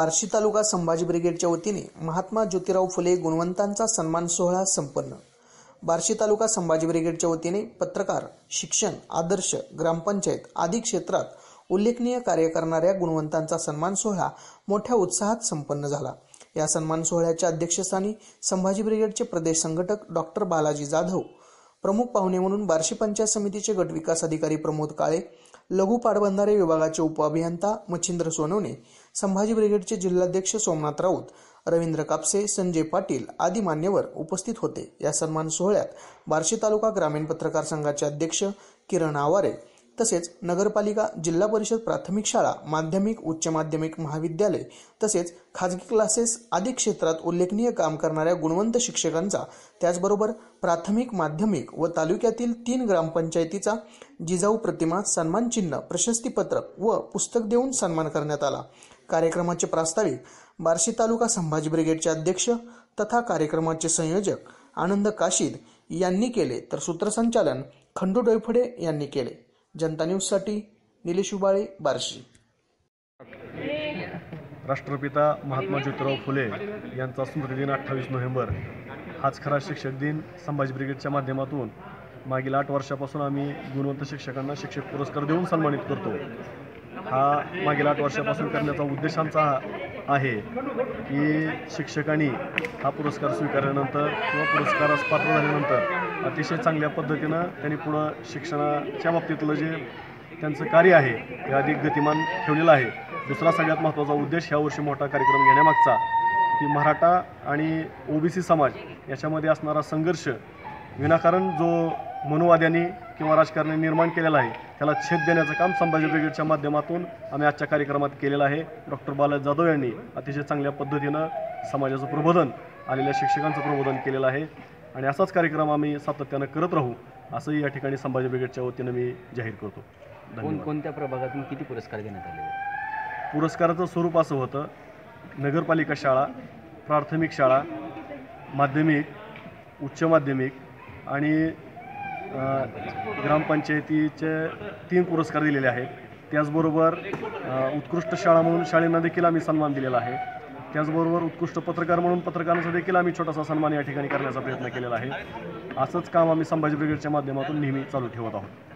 बार्शी तालुका संभाजी ब्रिगेडच्या वतीने महात्मा ज्योतिराव फुले गुणवंतांचा सन्मान सोहळा संपन्न. बार्शी तालुका संभाजी ब्रिगेडच्या वतीने पत्रकार शिक्षण आदर्श ग्रामपंचायत आदी क्षेत्रात उल्लेखनीय कार्य करणाऱ्या गुणवंतांचा सन्मान सोहळा मोठ्या उत्साहात संपन्न झाला. या सन्मान सोहळ्याच्या अध्यक्षस्थानी संभाजी ब्रिगेडचे प्रदेश संघटक डॉक्टर बालाजी जाधव प्रमुख पाहुणे म्हणून बार्शी पंचायत समितीचे गट विकास अधिकारी प्रमोद काळे लघु पाटबंधारे विभागाचे उपअभियंता मच्छिंद्र सोनवणे संभाजी ब्रिगेडचे जिल्हाध्यक्ष सोमनाथ राऊत रवींद्र कापसे संजय पाटील आदी मान्यवर उपस्थित होते. या सन्मान सोहळ्यात बार्शी तालुका ग्रामीण पत्रकार संघाचे अध्यक्ष किरण आवारे तसेच नगरपालिका जिल्हा परिषद प्राथमिक शाळा माध्यमिक उच्च माध्यमिक महाविद्यालय तसेच खाजगी क्लासेस आदी क्षेत्रात उल्लेखनीय काम करणाऱ्या गुणवंत शिक्षकांचा त्याचबरोबर प्राथमिक माध्यमिक व तालुक्यातील तीन ग्रामपंचायतीचा जिजाऊ प्रतिमा सन्मान चिन्ह प्रशस्तीपत्रक व पुस्तक देऊन सन्मान करण्यात आला. कार्यक्रमाचे प्रास्ताविक बार्शी तालुका संभाजी ब्रिगेडचे अध्यक्ष तथा कार्यक्रमाचे संयोजक आनंद काशीद यांनी केले तर सूत्रसंचालन खंडू डोयफडे यांनी केले. जनता न्यूजसाठी निलेश उबाळे बार्शी. राष्ट्रपिता महात्मा ज्योतिराव फुले यांचा स्मृतिदिन अठ्ठावीस नोव्हेंबर. हाच खरा शिक्षक दिन संभाजी ब्रिगेडच्या माध्यमातून. मागील आठ वर्षापासून आम्ही गुणवंत शिक्षकांना शिक्षक पुरस्कार देऊन सन्मानित करतो. हा मागील आठ वर्षापासून करण्याचा उद्देशांचा हा आहे की शिक्षकांनी हा पुरस्कार स्वीकारल्यानंतर किंवा पुरस्कारास पात्र झाल्यानंतर अतिशय चांगल्या पद्धतीनं त्यांनी पुढं शिक्षणाच्या बाबतीतलं जे त्यांचं कार्य आहे ते अधिक गतिमान ठेवलेलं आहे. दुसरा सगळ्यात महत्त्वाचा उद्देश ह्या वर्षी मोठा कार्यक्रम घेण्यामागचा की मराठा आणि ओबीसी समाज याच्यामध्ये असणारा संघर्ष विनाकारण जो मनुवाद्यांनी किंवा राजकारण्यांनी निर्माण केलेला आहे त्याला छेद देण्याचं काम संभाजी ब्रिगेडच्या माध्यमातून आम्ही आजच्या कार्यक्रमात केलेलं आहे. डॉक्टर बालाजी जाधव यांनी अतिशय चांगल्या पद्धतीनं समाजाचं प्रबोधन आलेल्या शिक्षकांचं प्रबोधन केलेलं आहे. आणि असाच कार्यक्रम आम्ही सातत्यानं करत राहू असंही या ठिकाणी संभाजी ब्रिगेडच्या वतीनं मी जाहीर करतो. कोण कोणत्या प्रभागातून किती पुरस्कार देण्यात आले? पुरस्काराचं स्वरूप असं होतं नगरपालिका शाळा प्राथमिक शाळा माध्यमिक उच्च माध्यमिक आणि ग्रामपंचायतीचे तीन पुरस्कार दिलेले आहेत. त्याचबरोबर उत्कृष्ट शाळा म्हणून शाळेंना देखील आम्ही सन्मान दिलेला आहे. त्याचबरोबर उत्कृष्ट पत्रकार म्हणून पत्रकारांचा देखील आम्ही छोटासा सन्मान या ठिकाणी करण्याचा प्रयत्न केलेला आहे. असंच काम आम्ही संभाजी ब्रिगेडच्या माध्यमातून नेहमी चालू ठेवत आहोत.